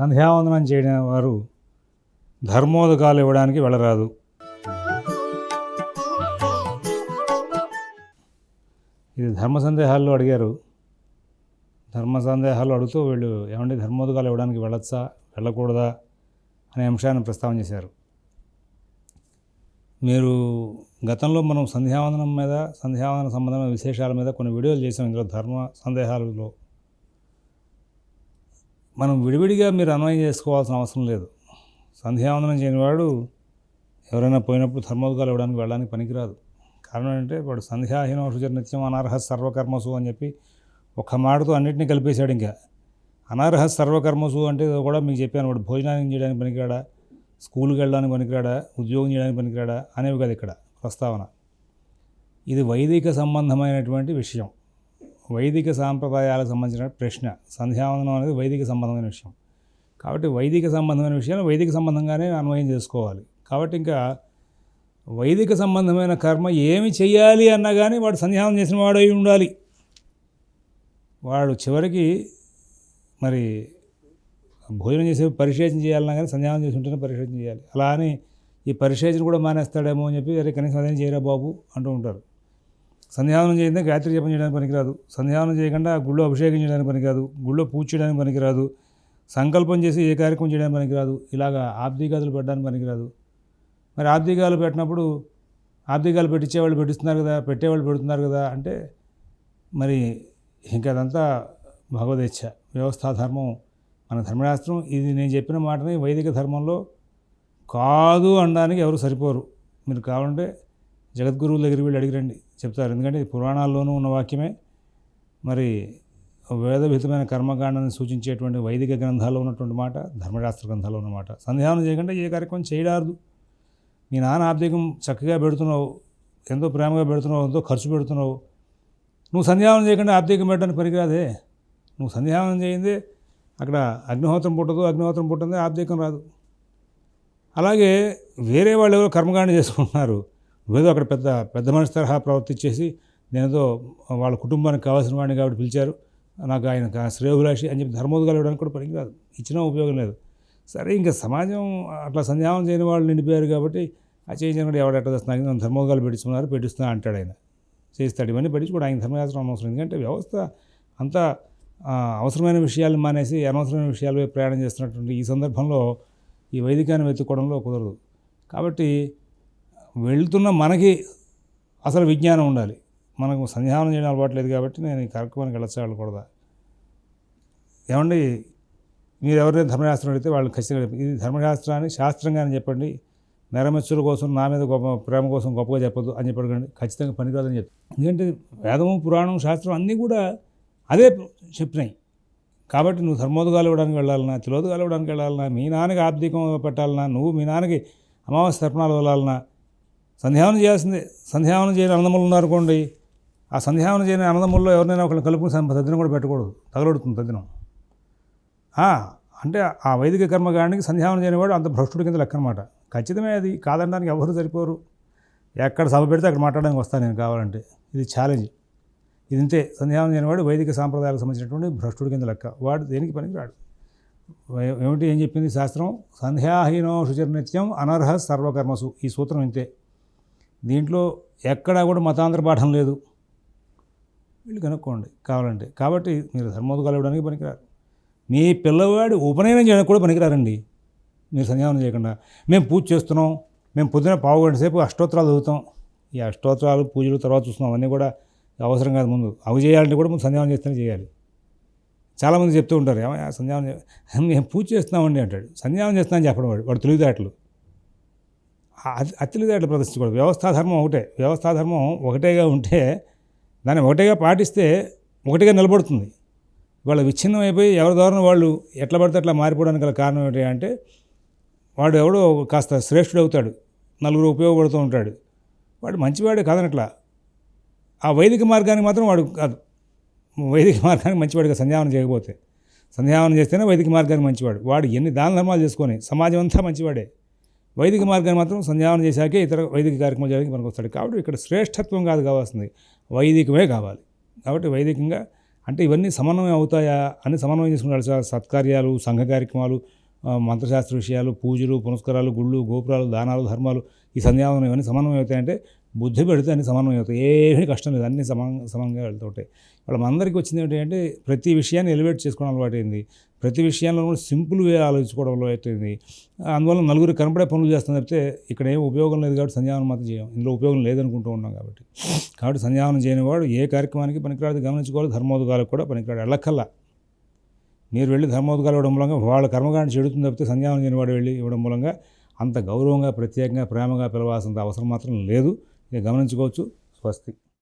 సంధ్యావందనం చేయడం వారు ధర్మోదకాలు ఇవ్వడానికి వెళ్ళరాదు. ఇది ధర్మ సందేహాల్లో అడిగారు. ధర్మ సందేహాలు అడుగుతూ వీళ్ళు ఏమండి ధర్మోదకాలు ఇవ్వడానికి వెళ్ళొచ్చా వెళ్ళకూడదా అనే అంశాన్ని ప్రస్తావన చేశారు. మీరు గతంలో మనం సంధ్యావందనం మీద సంధ్యావందన సంబంధమైన విశేషాల మీద కొన్ని వీడియోలు చేసాం ఇందులో ధర్మ సందేహాలలో మనం విడివిడిగా మీరు అన్వయం చేసుకోవాల్సిన అవసరం లేదు. సంధ్యావందనం చేయనివాడు ఎవరైనా పోయినప్పుడు ధర్మోదకాలు ఇవ్వడానికి వెళ్ళడానికి పనికిరాదు. కారణం ఏంటంటే వాడు సంధ్యాహీన శుచర నిత్యం అనర్హ సర్వకర్మసు అని చెప్పి ఒక్క మాటతో అన్నింటినీ కలిపేశాడు ఇంకా. అనర్హ సర్వకర్మసు అంటే కూడా మీకు చెప్పాను. వాడు భోజనానికి చేయడానికి పనికిరాడా? స్కూల్కి వెళ్ళడానికి పనికిరాడా? ఉద్యోగం చేయడానికి పనికిరాడా? అనేవి కదా ఇక్కడ ప్రస్తావన. ఇది వైదిక సంబంధమైనటువంటి విషయం. వైదిక సాంప్రదాయాలకు సంబంధించిన ప్రశ్న సంధ్యావందనం అనేది వైదిక సంబంధమైన విషయం. కాబట్టి వైదిక సంబంధమైన విషయాన్ని వైదిక సంబంధంగానే అన్వయం చేసుకోవాలి. కాబట్టి ఇంకా వైదిక సంబంధమైన కర్మ ఏమి చేయాలి అన్నా కానీ వాడు సంధ్యావనం చేసిన వాడు అయి ఉండాలి. వాడు చివరికి మరి భోజనం చేసే పరిశేషణ చేయాలన్నా కానీ సంధ్యావనం చేసి ఉంటేనే పరిశేషణ చేయాలి. అలా అని ఈ పరిశేషణ కూడా మానేస్తాడేమో అని చెప్పి అరే కనీసం అదేం చేయరా బాబు? అంటూ ఉంటారు. సంధ్యావనం చేయడం గాయత్రి జపం చేయడానికి పనికిరాదు. సంధ్యావనం చేయకుండా గుళ్ళో అభిషేకం చేయడానికి పనికిరాదు. గుళ్ళో పూజ చేయడానికి పనికిరాదు. సంకల్పం చేసి ఏ కార్యక్రమం చేయడానికి పనికిరాదు. ఇలాగ ఆబ్దిగాదులు పెట్టడానికి పనికిరాదు. మరి ఆబ్దిగాలు పెట్టినప్పుడు ఆబ్దిగాలు పెట్టించేవాళ్ళు పెట్టిస్తున్నారు కదా పెట్టేవాళ్ళు పెడుతున్నారు కదా అంటే మరి ఇంకా అదంతా భగవదేచ్ఛ వ్యవస్థాధర్మం మన ధర్మశాస్త్రం. ఇది నేను చెప్పిన మాటని వైదిక ధర్మంలో కాదు అనడానికి ఎవరు సరిపోరు. మీరు కావాలంటే జగద్గురువుల దగ్గరికి వెళ్ళి అడిగిరండి చెప్తారు. ఎందుకంటే పురాణాల్లోనూ ఉన్న వాక్యమే. మరి వేదభితమైన కర్మకాండాన్ని సూచించేటువంటి వైదిక గ్రంథాల్లో ఉన్నటువంటి మాట ధర్మశాస్త్ర గ్రంథాల్లో ఉన్నమాట సందేహం చేయకుండా ఏ కార్యక్రమం చేయడారు మీ నాన్న ఆర్థికం చక్కగా పెడుతున్నావు ఎంతో ప్రేమగా పెడుతున్నావు ఎంతో ఖర్చు పెడుతున్నావు. నువ్వు సంధ్యావనం చేయకుండా ఆర్థికం పెట్టడానికి పనికిరాదే. నువ్వు సంధ్యావనం చేయిందే అక్కడ అగ్నిహోత్రం పుట్టదు అగ్నిహోత్రం పుట్టిందే ఆర్థికం రాదు. అలాగే వేరే వాళ్ళు ఎవరో కర్మకాండ చేసుకుంటున్నారు. ఏదో అక్కడ పెద్ద పెద్ద మనిషి తరహా ప్రవర్తించేసి నేనేదో వాళ్ళ కుటుంబానికి కావాల్సిన వాడిని కాబట్టి పిలిచారు. నాకు ఆయన కా- శ్రేయోభిలాషి అని చెప్పి ధర్మోదకాలు ఇవ్వడానికి కూడా పనికిరాదు ఇచ్చినా ఉపయోగం లేదు. సరే ఇంకా సమాజం అట్లా సంధ్యావం చేయని వాళ్ళు నిండిపోయారు కాబట్టి ఆ చేయించిన కూడా ఎవడెట్ట చేస్తున్నారు నన్ను ధర్మోదకాలు పెట్టిస్తున్నారు పెట్టిస్తున్నా అంటాడు ఆయన. చేస్తాడు ఇవన్నీ పెట్టించుకోవడం ఆయన ధర్మశాస్త్రం అనవసరం. ఎందుకంటే వ్యవస్థ అంతా అవసరమైన విషయాలు మానేసి అనవసరమైన విషయాలు ప్రయాణం చేస్తున్నటువంటి ఈ సందర్భంలో ఈ వైదికాన్ని వెతుక్కోవడంలో కుదరదు. కాబట్టి వెళ్తున్న మనకి అసలు విజ్ఞానం ఉండాలి. మనకు సంధ్యానం చేయడం అలవాట్లేదు కాబట్టి నేను ఈ కార్యక్రమానికి వెళ్ళచ్చకూడదా ఏమండి? మీరు ఎవరైనా ధర్మశాస్త్రం అడిగితే వాళ్ళు ఖచ్చితంగా ఇది ధర్మశాస్త్రాన్ని అని చెప్పండి. నెరమెచ్చుల కోసం నా మీద గొప్ప ప్రేమ కోసం గొప్పగా చెప్పదు అని చెప్పండి ఖచ్చితంగా పనికిరాదని చెప్పి ఎందుకంటే వేదము పురాణం శాస్త్రం అన్నీ కూడా అదే చెప్పినాయి. కాబట్టి నువ్వు ధర్మోదగాలు ఇవ్వడానికి వెళ్ళాలన్నా తిలోదగాలు ఇవ్వడానికి వెళ్ళాలన్నా మీ నాన్నకి ఆర్థికం పెట్టాలన్నా నువ్వు మీ నాన్నకి అమావాస్య తర్పణాలు వెళ్ళాలన్నా సంధ్యావనం చేయాల్సిందే సంధ్యావనం చేయని అన్నదమ్ములు ఉన్నారనుకోండి ఆ సంధ్యావనం చేయని అన్నదమ్ముల్లో ఎవరినైనా ఒకరిని కలుపుకుని సం- తద్దినం కూడా పెట్టకూడదు. తగలడుతుంది తద్దినం. అంటే ఆ వైదిక కర్మగానికి సంధ్యావనం చేయనివాడు అంత భ్రష్టుడి కింద లెక్క అనమాట ఖచ్చితమే అది. కాదనడానికి ఎవరు సరిపోరు. ఎక్కడ సభ పెడితే అక్కడ మాట్లాడడానికి వస్తాను నేను కావాలంటే. ఇది ఛాలెంజ్ ఇది ఇంతే సంధ్యావనం చేయనివాడు వైదిక సాంప్రదాయాలకు సంబంధించినటువంటి భ్రష్టుడి కింద లెక్క. వాడు దేనికి పనికిరాడు ఏ- ఏమిటి ఏం చెప్పింది శాస్త్రం? సంధ్యాహీనో శుచిర్నిత్యం అనర్హ సర్వకర్మసు. ఈ సూత్రం ఇంతే. దీంట్లో ఎక్కడా కూడా మతాంతర పాఠం లేదు. వీళ్ళు కనుక్కోండి కావాలంటే. కాబట్టి మీరు ధర్మోదకాలు ఇవ్వడానికి పనికిరారు. మీ పిల్లవాడి ఉపనయనం చేయడానికి కూడా పనికిరారండి. మీరు సంధ్యావనం చేయకుండా. మేము పూజ చేస్తున్నాం మేము పొద్దున పావు గంట సేపు అష్టోత్తరాలు చదువుతాం. ఈ అష్టోత్తరాలు పూజలు తర్వాత చూస్తున్నాం. అవన్నీ కూడా అవసరం కాదు ముందు. అవి చేయాలంటే కూడా ముందు సంధ్యావనం చేస్తేనే చేయాలి. చాలామంది చెప్తూ ఉంటారు ఏమయ్యా సంధ్యావనం మేము పూజ చేస్తున్నామండి అంటాడు. సంధ్యావనం చేస్తున్నామని చెప్పడం వాడు వాడు తెలివితేటలు. ఆ ప్రదర్శించకూడదు వ్యవస్థాధర్మం ఒకటే. వ్యవస్థాధర్మం ఒకటేగా ఉంటే దాన్ని ఒకటేగా పాటిస్తే ఒకటిగా నిలబడుతుంది. వాళ్ళ విచ్ఛిన్నం అయిపోయి ఎవరి ద్వారా వాళ్ళు ఎట్లా పడితే అట్లా మారిపోవడానికి గల కారణం ఏంటి అంటే వాడు ఎవడో కాస్త శ్రేష్ఠుడు అవుతాడు నలుగురు ఉపయోగపడుతూ ఉంటాడు. వాడు మంచివాడే కాదనట్లా. ఆ వైదిక మార్గానికి మాత్రం వాడు కాదు. వైదిక మార్గానికి మంచివాడిగా సంధ్యావనం చేయకపోతే సంధ్యావనం చేస్తేనే వైదిక మార్గానికి మంచివాడు. వాడు ఎన్ని దాన ధర్మాలు చేసుకొని సమాజం అంతా మంచివాడే. వైదిక మార్గాన్ని మాత్రం సంధ్యావనం చేశాకే ఇతర వైదిక కార్యక్రమాలు చేయడానికి మనకు వస్తాడు కాబట్టి ఇక్కడ శ్రేష్ఠత్వం కాదు కావాల్సింది. వైదికమే కావాలి. కాబట్టి వైదికంగా అంటే ఇవన్నీ సమన్వయం అవుతాయా అని సమన్వయం చేసుకున్నాడు సార్ సత్కార్యాలు సంఘ కార్యక్రమాలు మంత్రశాస్త్ర విషయాలు పూజలు పునస్కారాలు గుళ్ళు గోపురాలు దానాలు ధర్మాలు ఈ సంధ్యావనం ఇవన్నీ సమన్వయం అవుతాయంటే బుద్ధి పెడితే అన్ని సమానం అవుతాయి. ఏమీ కష్టం లేదు. అన్ని సమాన సమంగా వెళ్తుంటాయి. వాళ్ళ మనందరికీ వచ్చింది ఏంటంటే అంటే ప్రతి విషయాన్ని ఎలివేట్ చేసుకోవడం అలవాటైంది ప్రతి విషయంలో కూడా సింపుల్ వే ఆలోచించుకోవడం అలవాటైంది అందువల్ల నలుగురు కనపడే పనులు చేస్తాం తప్పితే ఇక్కడ ఏం ఉపయోగం లేదు కాబట్టి సంధ్యావనం మాత్రం చేయం. ఇందులో ఉపయోగం లేదనుకుంటూ ఉన్నాం కాబట్టి. కాబట్టి సంధ్యావనం చేయని వాడు ఏ కార్యక్రమానికి పనికిరాదు. గమనించుకోవాలి. ధర్మోద్గాలకు కూడా పనికిరాడు. ఎల్లకల్లా. మీరు వెళ్ళి ధర్మోదకాలు ఇవ్వడం మూలంగా వాళ్ళ కర్మకాండ చెడుతుంది తప్పితే సంధ్యావనం చేయని వాడు వెళ్ళి ఇవ్వడం మూలంగా అంత గౌరవంగా ప్రత్యేకంగా ప్రేమగా పిలవాల్సినంత అవసరం మాత్రం లేదు. ఇక గమనించుకోవచ్చు. స్వస్తి.